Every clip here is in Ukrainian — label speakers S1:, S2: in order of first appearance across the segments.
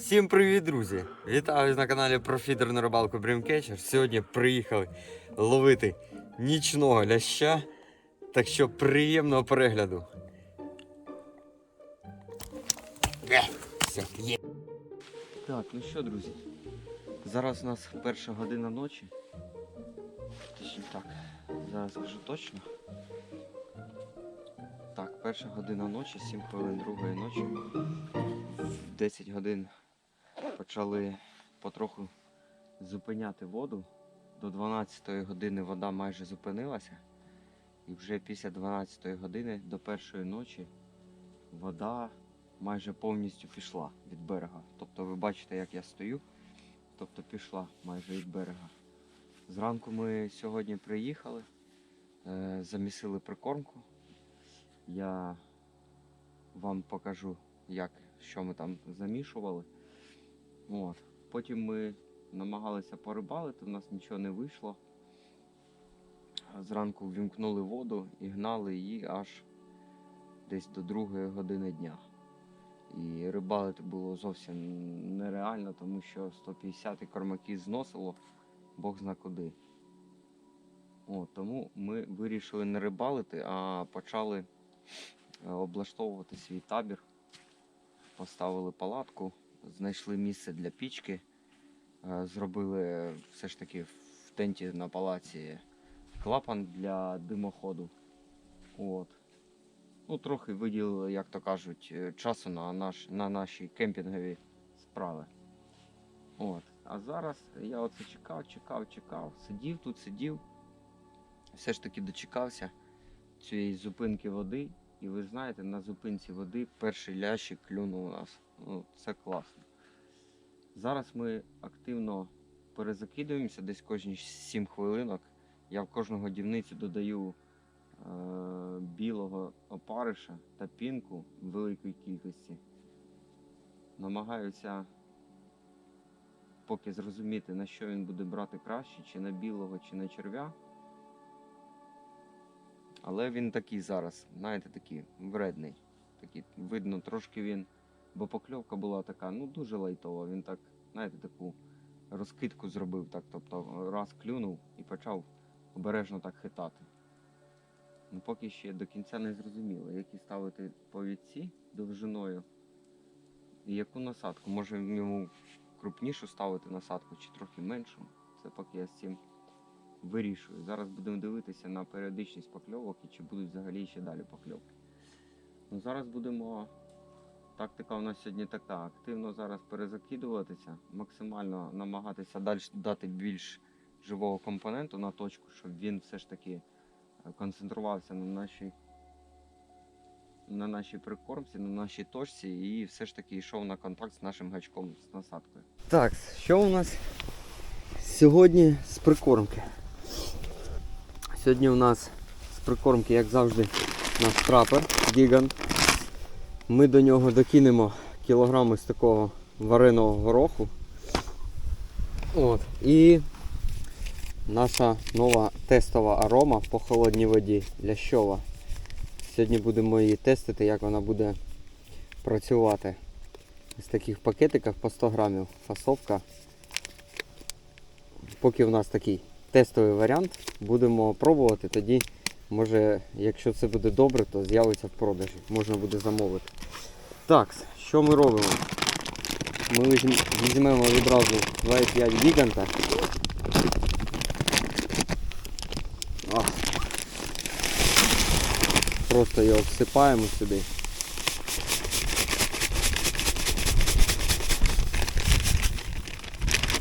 S1: Всім привіт, друзі! Вітаю на каналі Профідер на рибалку Dreamcatcher. Сьогодні приїхали ловити нічного ляща. Так що приємного перегляду. Е, Все, є. Так, ну що, друзі? Зараз у нас перша година ночі. Точніше так, зараз скажу точно. Так, перша година ночі, 7 хвилин другої ночі. 10 годин почали потроху зупиняти воду. До 12 години вода майже зупинилася. І вже після 12 години до першої ночі вода майже повністю пішла від берега. Тобто ви бачите, як я стою, тобто пішла майже від берега. Зранку ми сьогодні приїхали, е, замісили прикормку. Я вам покажу, як, що ми там замішували. От. Потім ми намагалися порибалити, у нас нічого не вийшло. Зранку ввімкнули воду і гнали її аж десь до другої години дня. І рибалити було зовсім нереально, тому що 150 кормаки зносило, Бог зна куди. От, тому ми вирішили не рибалити, а почали е, облаштовувати свій табір. Поставили палатку, знайшли місце для пічки, е, зробили все ж таки в тенті на палаці клапан для димоходу. От. Ну, трохи виділили, як то кажуть, е, часу на, наш, на наші кемпінгові справи. От. А зараз я оце чекав, чекав, чекав, сидів тут, сидів. Все ж таки дочекався цієї зупинки води. І ви знаєте, на зупинці води перший лящик клюнув у нас. Ну, це класно. Зараз ми активно перезакидуємося десь кожні 7 хвилинок. Я в кожну годівницю додаю е, білого опариша та пінку в великій кількості. Намагаюся поки зрозуміти, на що він буде брати краще, чи на білого, чи на черв'я. Але він такий зараз, знаєте, такий вредний. Такий, видно, трошки він, бо покльовка була така, ну дуже лайтова. Він так, знаєте, таку розкидку зробив, так, тобто раз клюнув і почав обережно так хитати. Ну, поки ще до кінця не зрозуміло, які ставити повідці довжиною і яку насадку. Може йому крупнішу ставити насадку чи трохи меншу. Це поки я з цим вирішую. Зараз будемо дивитися на періодичність покльовок і чи будуть взагалі ще далі покльовки. Ну, зараз будемо. Тактика у нас сьогодні така. Активно зараз перезакидуватися, максимально намагатися далі дати більш живого компоненту на точку, щоб він все ж таки е, концентрувався на нашій на нашій прикормці, на нашій точці і все ж таки йшов на контакт з нашим гачком з насадкою. Так, що у нас сьогодні з прикормки? Сьогодні у нас з прикормки, як завжди, наш трапер Гігант. Ми до нього докинемо кілограми з такого вареного гороху. От. І наша нова тестова арома по холодній воді лящова. Сьогодні будемо її тестити, як вона буде працювати. Ось таких пакетиках по 100 грамів фасовка. Поки в нас такий тестовий варіант, будемо пробувати, тоді може, якщо це буде добре, то з'явиться в продажі, можна буде замовити. Так, що ми робимо? Ми візьмемо відразу 2,5 гіганта. Просто його всипаємо сюди.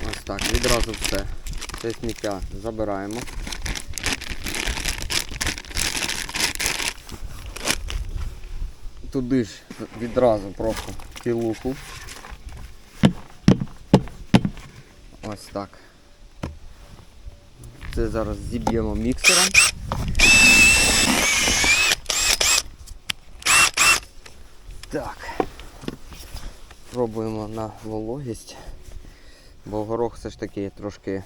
S1: Ось так, відразу все. Це сміття забираємо. Туди ж відразу просто кілуху. Ось так. Це зараз зіб'ємо міксером. Так. Пробуємо на вологість, бо горох все ж таки трошки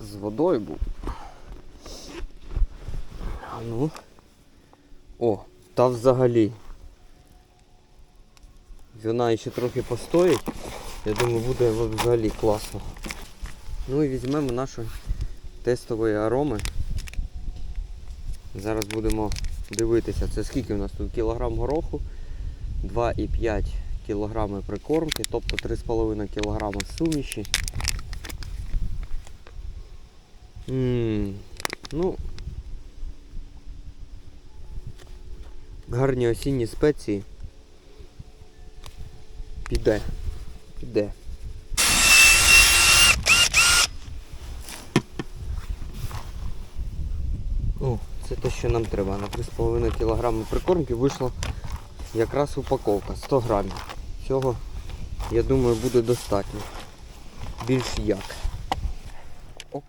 S1: з водою був. А ну. О, та взагалі. Вона ще трохи постоїть. Я думаю, буде взагалі класно. Ну і візьмемо наші тестові ароми. Зараз будемо дивитися, це скільки у нас тут кілограм гороху, 2,5 кілограми прикормки, тобто 3,5 кілограми суміші. М, Ну, гарні осінні спеції. Піде. Піде. О, це те, що нам треба. На 3,5 кг прикормки вийшла якраз упаковка 100 грамів. Цього, я думаю, буде достатньо. Більш як. Оп.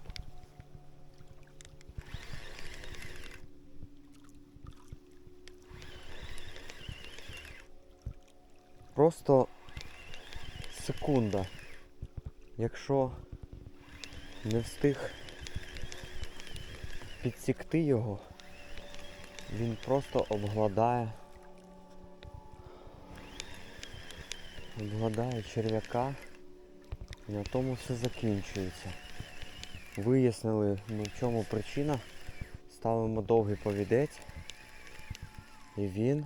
S1: Просто секунда. Якщо не встиг підсікти його, він просто обгладає. Обгладає черв'яка і на тому все закінчується. Вияснили, ну, в чому причина. Ставимо довгий повідець. І він.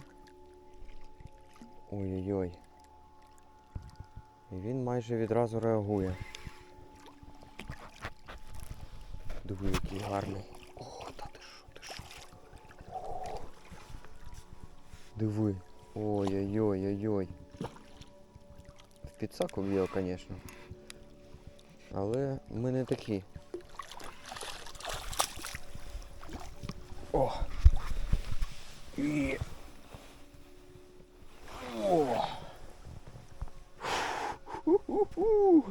S1: Ой-ой-ой. І він майже відразу реагує. Диви, який гарний. Ох, та ти що, ти що. Диви. Ой-ой-ой-ой-ой. В підсаку б його, звісно. Але ми не такі. О! І... О! Ху-ху-ху.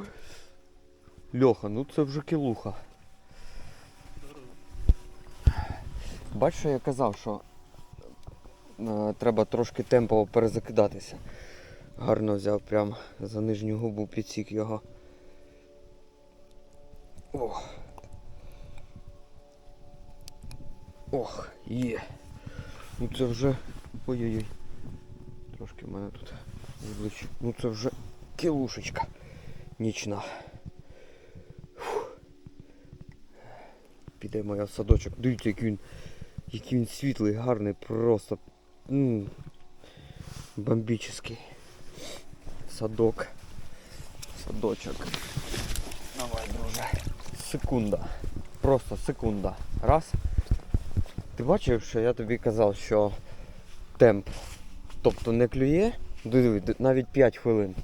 S1: Льоха, ну це вже кілуха. Бачиш, що я казав, що е, треба трошки темпово перезакидатися. Гарно взяв прям за нижню губу підсік його. Ох. Ох, є. Ну це вже... Ой-ой-ой. Трошки в мене тут обличчя. Ну це вже кілушечка нічна. Підемо я в садочок. Дивіться, який він, який він світлий, гарний, просто м, бомбічний. Садок. Садочок. Давай, друже. Секунда. Просто секунда. Раз. Ти бачив, що я тобі казав, що темп. Тобто не клює, диви, навіть 5 хвилин.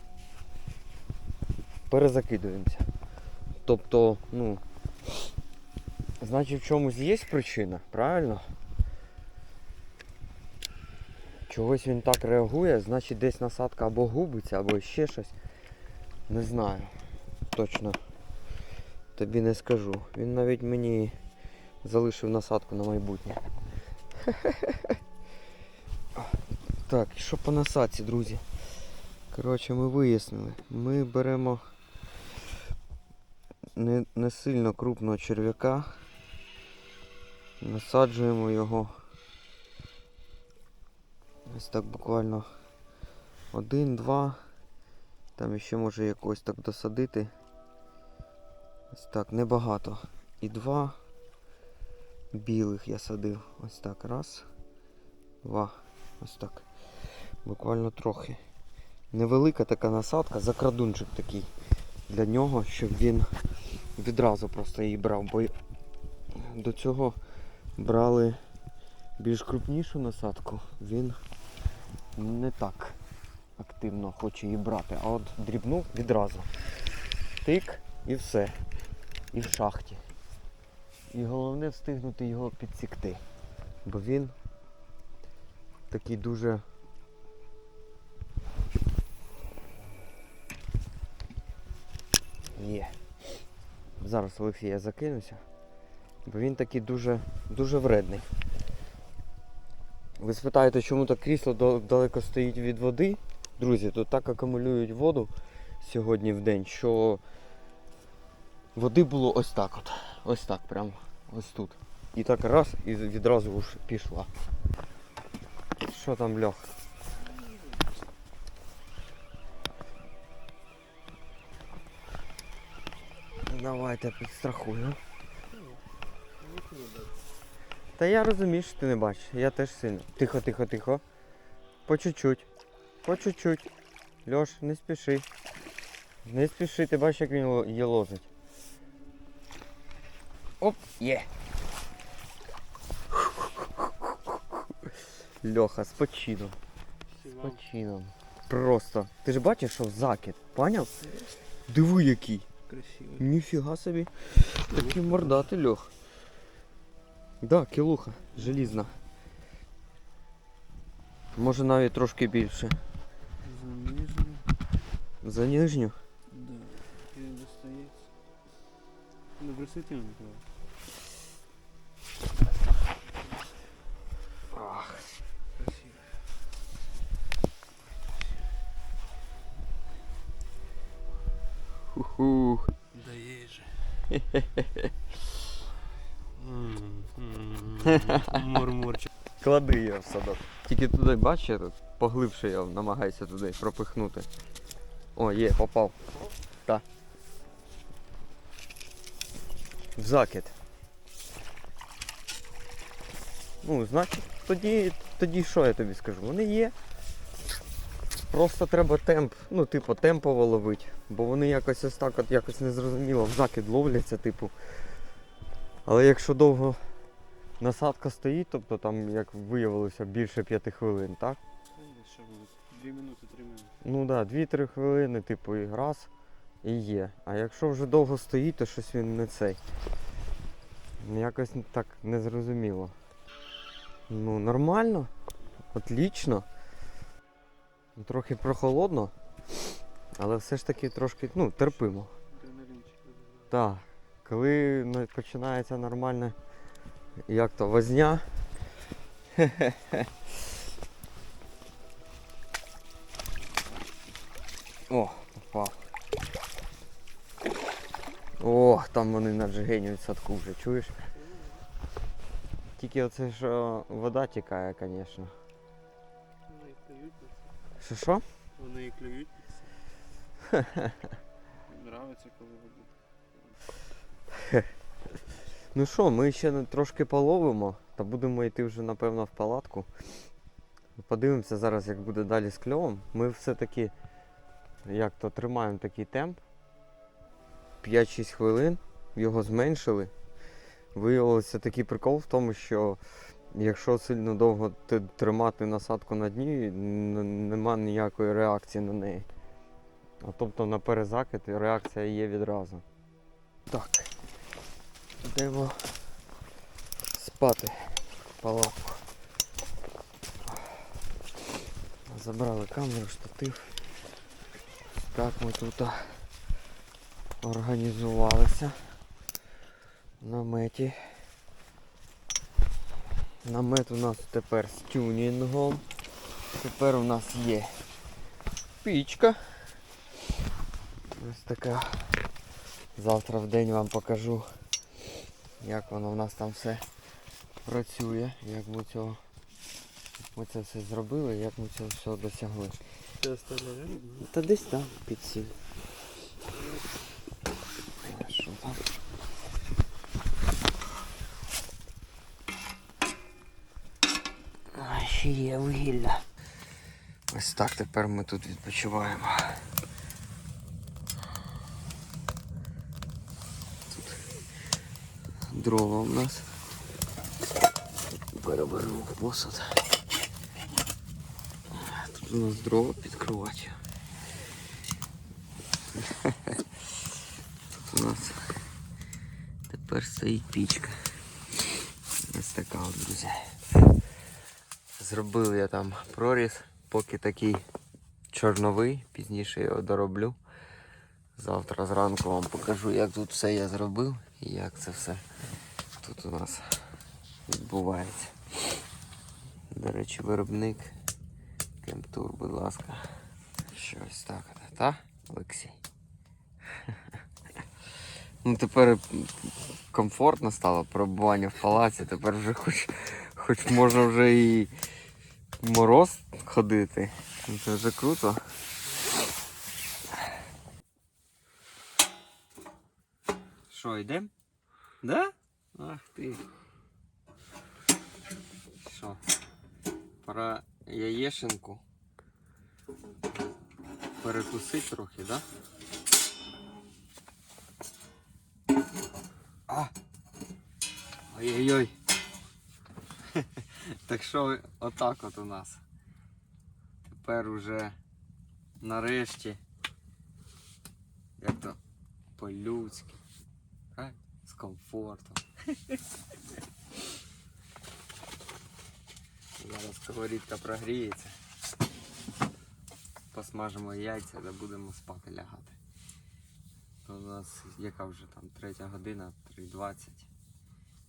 S1: Перезакидуємося. Тобто, ну. Значить в чомусь є причина, правильно? Чогось він так реагує, значить десь насадка або губиться, або ще щось. Не знаю. Точно тобі не скажу. Він навіть мені залишив насадку на майбутнє. Так, що по насадці, друзі? Коротше, ми вияснили. Ми беремо не, не сильно крупного черв'яка. Насаджуємо його. Ось так буквально один, два. Там ще може якось так досадити. Ось так, небагато. І два білих я садив. Ось так. Раз. Два. Ось так. Буквально трохи. Невелика така насадка, закрадунчик такий для нього, щоб він відразу просто її брав. Бо до цього брали більш крупнішу насадку, він не так активно хоче її брати. А от дрібну відразу. Тик і все. І в шахті. І головне встигнути його підсікти. Бо він такий дуже Є. Зараз Олексій я закинуся бо він такий дуже дуже вредний. Ви спитаєте, чому так крісло далеко стоїть від води? Друзі, тут так акумулюють воду сьогодні в день, що води було ось так от. Ось так прямо ось тут. І так раз і відразу ж пішла. Що там льох? Давайте підстрахую та я розумію, що ти не бачиш, я теж сильно. Тихо, тихо, тихо. По чуть-чуть. По чуть-чуть. Льош, не спіши. Не спіши, ти бачиш, як він ло- її лозить. Оп, є. Льоха, з почином. З почином. Просто. Ти ж бачиш, що закид, поняв? Диви який.
S2: Красиво.
S1: Ніфіга собі. Такий мордатий льох. Да, кілуха, желізна. Може навіть трошки більше.
S2: Занижено.
S1: За нижню?
S2: Да. И достается. На высоте он был.
S1: Ах.
S2: Красиво.
S1: Ху-ху.
S2: Да есть же. Мурмурчик.
S1: Клади його в садок. Тільки туди бачиш, поглибше його намагайся туди пропихнути. О, є, попав. Так. В закид. Ну, значить, тоді, тоді що я тобі скажу? Вони є. Просто треба темп, ну, типу, темпово ловити. Бо вони якось ось так от якось незрозуміло в закид ловляться, типу. Але якщо довго насадка стоїть, тобто там, як виявилося, більше п'яти хвилин, так?
S2: Будет? Две минуты, три минуты.
S1: Ну так, да, 2-3 хвилини, типу, і раз, і є. А якщо вже довго стоїть, то щось він не цей. Якось так незрозуміло. Ну, нормально. Отлично. Трохи прохолодно, але все ж таки трошки, ну, терпимо. Так, коли починається нормальна, як то, возня. О, попав. О, там вони наджигенюють садку вже, чуєш? Тільки оце що вода тікає, звісно.
S2: Вони і клюють. на.
S1: Що що?
S2: Вони і клюють. на це. Нравиться, коли воду.
S1: Ну що, ми ще трошки половимо, та будемо йти вже, напевно, в палатку. Подивимося зараз, як буде далі з кльовом. Ми все-таки як то тримаємо такий темп. 5-6 хвилин, його зменшили. Виявився такий прикол в тому, що якщо сильно довго тримати насадку на дні, нема ніякої реакції на неї. А тобто на перезакид реакція є відразу. Так. Йдемо спати в палатку. Забрали камеру, штатив. Так ми тут організувалися. В наметі. Намет у нас тепер з тюнінгом. Тепер у нас є пічка. Ось така. Завтра в день вам покажу, як воно в нас там все працює, як ми цього. Ми це все зробили, як ми цього всього досягли. Та десь там під сіль. Що там? А, ще є вугілля. Ось так тепер ми тут відпочиваємо. Тут дрова у нас. Переберемо посуд. Тут у нас дрова підкривати. Тут у нас тепер стоїть пічка. Ось така от, друзі. Зробив я там проріз, поки такий чорновий, пізніше його дороблю. Завтра зранку вам покажу, як тут все я зробив і як це все тут у нас відбувається. До речі, виробник Кемтур, будь ласка. Щось так, та? Олексій? Ну тепер комфортно стало перебування в палаці, тепер вже хоч, хоч можна вже і в мороз ходити. Це вже круто. Що, йдемо? Да? Ах ти. Що? Пора яєшенку перекусити трохи, да? А! Ой-ой-ой. Так що отак от у нас. Тепер уже нарешті. Як то по-людськи. Комфортом. Зараз сковорідка прогріється. Посмажимо яйця та будемо спати лягати. То у нас яка вже там третя година, 3.20.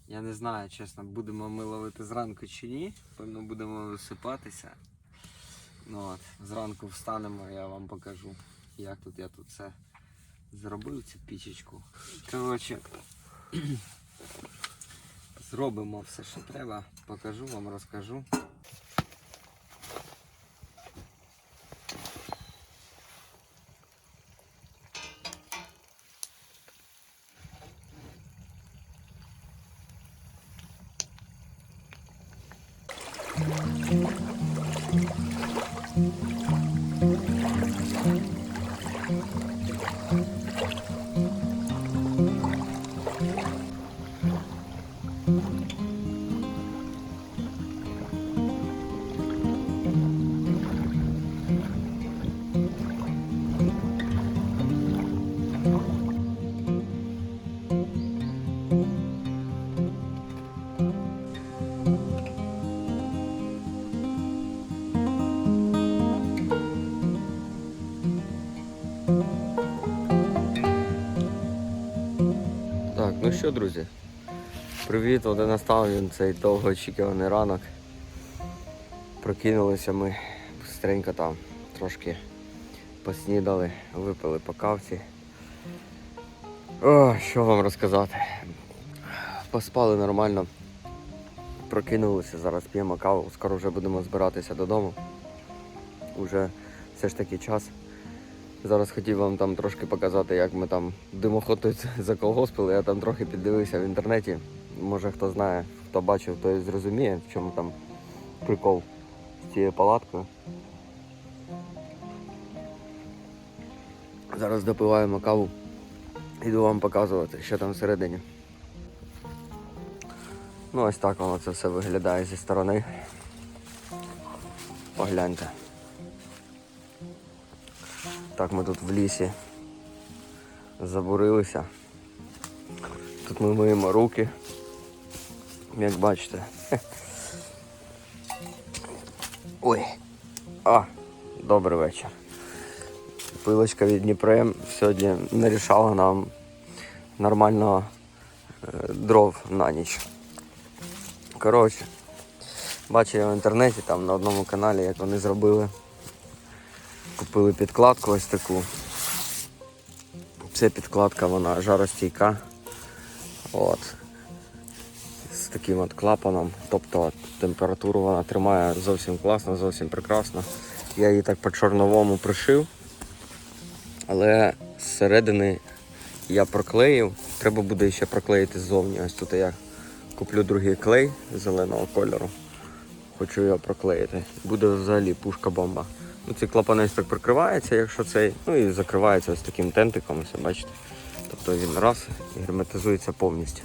S1: Я не знаю, чесно, будемо ми ловити зранку чи ні. Певно будемо висипатися. Ну от, зранку встанемо, я вам покажу, як тут я тут все зробив цю пічечку. Коротше, зробимо все, що треба. Покажу вам, розкажу. Що, друзі, привіт, і настав він цей довгоочікуваний ранок. Прокинулися ми быстренько там, трошки поснідали, випили по кавці. О, що вам розказати? Поспали нормально, прокинулися, зараз п'ємо каву, скоро вже будемо збиратися додому. Уже все ж таки час. Зараз хотів вам там трошки показати, як ми там димоход заколгоспили. Я там трохи піддивився в інтернеті. Може хто знає, хто бачив, той зрозуміє, в чому там прикол з цією палаткою. Зараз допиваємо каву. Іду вам показувати, що там всередині. Ну ось так воно це все виглядає зі сторони. Погляньте. Так, ми тут в лісі забурилися. Тут ми миємо руки, як бачите. Ой. А, добрий вечір. Пилочка від Дніпрем сьогодні нарішала нам нормально е, дров на ніч. Коротше, бачив я в інтернеті там на одному каналі, як вони зробили Купили підкладку ось таку. Це підкладка, вона жаростійка. От. З таким от клапаном. Тобто температуру вона тримає зовсім класно, зовсім прекрасно. Я її так по чорновому пришив. Але зсередини я проклеїв. Треба буде ще проклеїти ззовні. Ось тут я куплю другий клей зеленого кольору. Хочу його проклеїти. Буде взагалі пушка Ну, цей клапанець так прикривається, якщо цей, ну і закривається ось таким тентиком, ось бачите. Тобто він раз і герметизується повністю.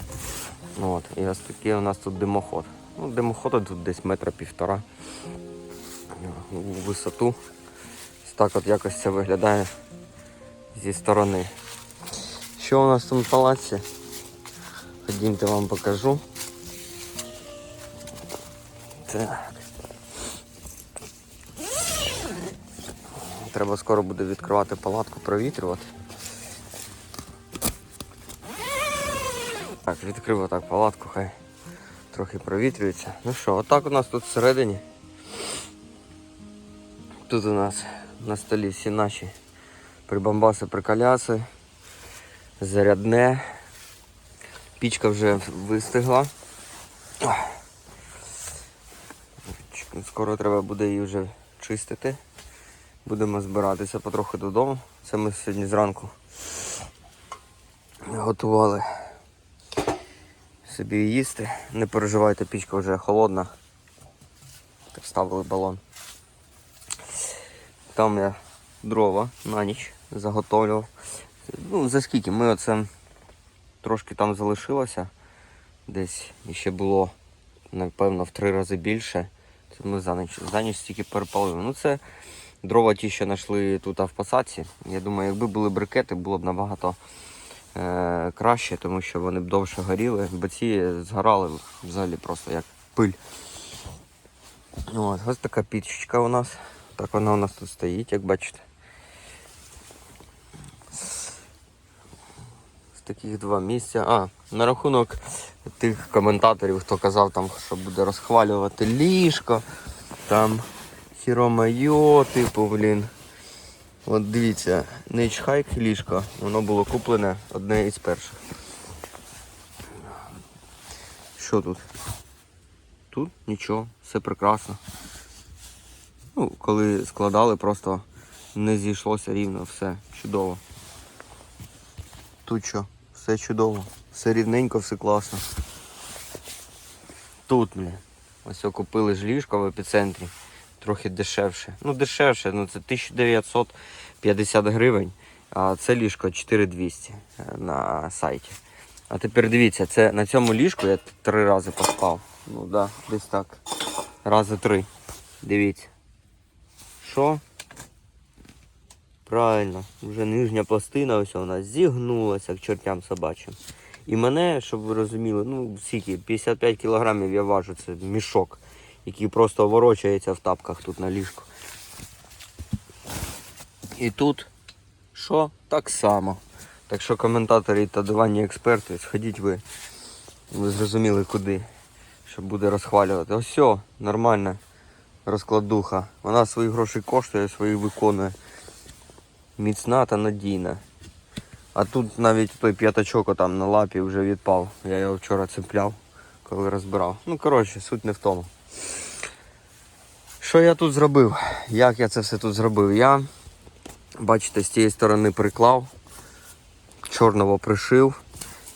S1: Ну, от. І ось такий у нас тут димоход. Ну, димоходу тут десь метра півтора у висоту. Ось так от якось це виглядає зі сторони. Що у нас тут в палаці? Ходімте вам покажу. Так. Треба скоро буде відкривати палатку, провітрювати. Так, відкрив отак палатку, хай трохи провітрюється. Ну що, отак у нас тут всередині. Тут у нас на столі всі наші прибамбаси, приколяси, зарядне. Пічка вже вистигла. Скоро треба буде її вже чистити. Будемо збиратися потрохи додому. Це ми сьогодні зранку готували собі їсти. Не переживайте, пічка вже холодна. Так ставили балон. Там я дрова на ніч заготовлював. Ну, за скільки? Ми оце трошки там залишилося. Десь ще було, напевно, в три рази більше. Це ми за ніч, за ніч стільки перепалили. Ну це дрова ті, що знайшли тут в посадці. Я думаю, якби були брикети, було б набагато е, краще, тому що вони б довше горіли, бо ці згорали взагалі просто як пиль. От, ось така пічечка у нас. Так вона у нас тут стоїть, як бачите. З таких два місця. А, на рахунок тих коментаторів, хто казав, там, що буде розхвалювати ліжко, там хіромайо, типу, блін. От дивіться, Hike ліжко, воно було куплене одне із перших. Що тут? Тут нічого, все прекрасно. Ну, коли складали, просто не зійшлося рівно, все чудово. Тут що, все чудово, все рівненько, все класно. Тут, бля, ось купили ж ліжко в епіцентрі, трохи дешевше. Ну, дешевше, ну це 1950 гривень, а це ліжко 4200 на сайті. А тепер дивіться, це на цьому ліжку я три рази поспав. Ну да, десь так. Рази три. Дивіться. Що? Правильно, вже нижня пластина ось вона зігнулася к чортям собачим. І мене, щоб ви розуміли, ну скільки, 55 кілограмів я важу, це мішок, який просто ворочається в тапках тут на ліжку. І тут що? Так само. Так що коментатори та диванні експерти, сходіть ви. Ви зрозуміли куди. Що буде розхвалювати. Ось все, нормальна розкладуха. Вона свої гроші коштує, свої виконує. Міцна та надійна. А тут навіть той п'ятачок там на лапі вже відпав. Я його вчора цепляв, коли розбирав. Ну, коротше, суть не в тому. Що я тут зробив? Як я це все тут зробив? Я, бачите, з тієї сторони приклав, чорного пришив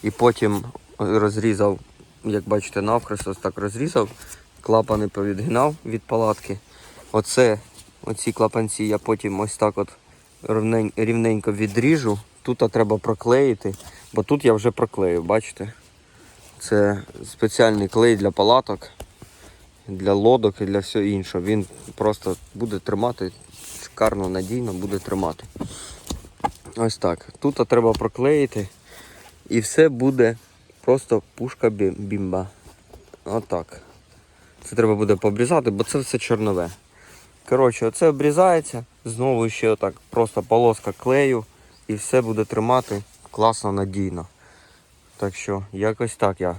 S1: і потім розрізав, як бачите, навхрест, ось так розрізав, клапани повідгинав від палатки. Оце, оці клапанці я потім ось так от рівненько відріжу. Тут треба проклеїти, бо тут я вже проклеїв, бачите? Це спеціальний клей для палаток, для лодок і для всього іншого. Він просто буде тримати, шикарно, надійно буде тримати. Ось так. Тут треба проклеїти і все буде просто пушка бі- бімба. Отак. Це треба буде пообрізати, бо це все чорнове. Коротше, оце обрізається, знову ще отак просто полоска клею і все буде тримати класно, надійно. Так що якось так я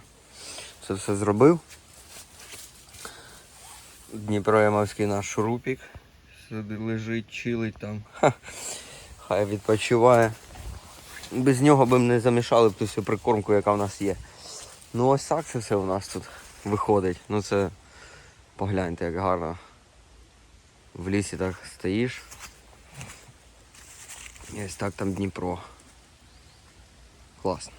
S1: це все зробив. Дніпроємовський наш шурупік. Сюди лежить, чилить там. Ха. Хай відпочиває. Без нього б не замішали б ту всю прикормку, яка в нас є. Ну ось так це все у нас тут виходить. Ну це погляньте, як гарно. В лісі так стоїш. І ось так там Дніпро. Класно.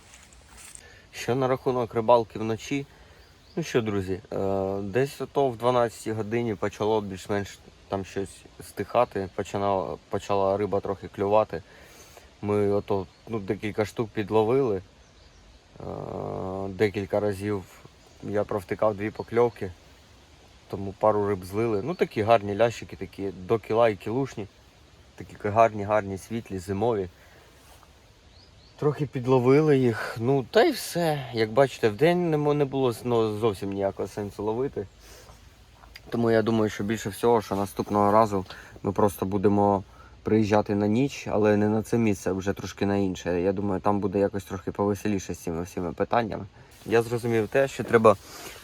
S1: Що на рахунок рибалки вночі? Ну що, друзі, е, десь ото в 12 годині почало більш-менш там щось стихати, починала, почала риба трохи клювати. Ми ото ну, декілька штук підловили. Е, Декілька разів я провтикав дві покльовки, тому пару риб злили. Ну такі гарні лящики, такі до кіла і кілушні. Такі гарні, гарні, світлі, зимові. Трохи підловили їх. Ну та й все. Як бачите, вдень не було ну, зовсім ніякого сенсу ловити. Тому я думаю, що більше всього, що наступного разу ми просто будемо приїжджати на ніч, але не на це місце, а вже трошки на інше. Я думаю, там буде якось трохи повеселіше з цими всіма питаннями. Я зрозумів те, що треба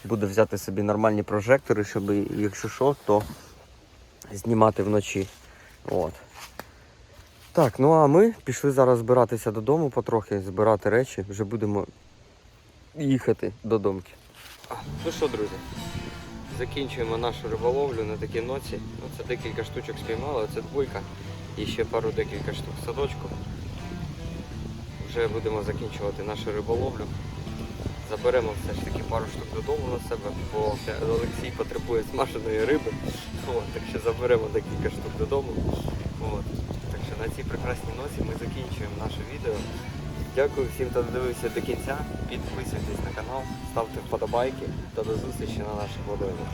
S1: буде взяти собі нормальні прожектори, щоб якщо що, то знімати вночі. От. Так, ну а ми пішли зараз збиратися додому потрохи, збирати речі, вже будемо їхати додому. Ну що, друзі, закінчуємо нашу риболовлю на такій ноці. Ну, це декілька штучок спіймали, це двойка і ще пару декілька штук в садочку. Вже будемо закінчувати нашу риболовлю. Заберемо все ж таки пару штук додому на себе, бо Олексій потребує смаженої риби. От, так що заберемо декілька штук додому. От на цій прекрасній ноті ми закінчуємо наше відео. Дякую всім, хто додивився до кінця. Підписуйтесь на канал, ставте вподобайки та до зустрічі на наших водоймах.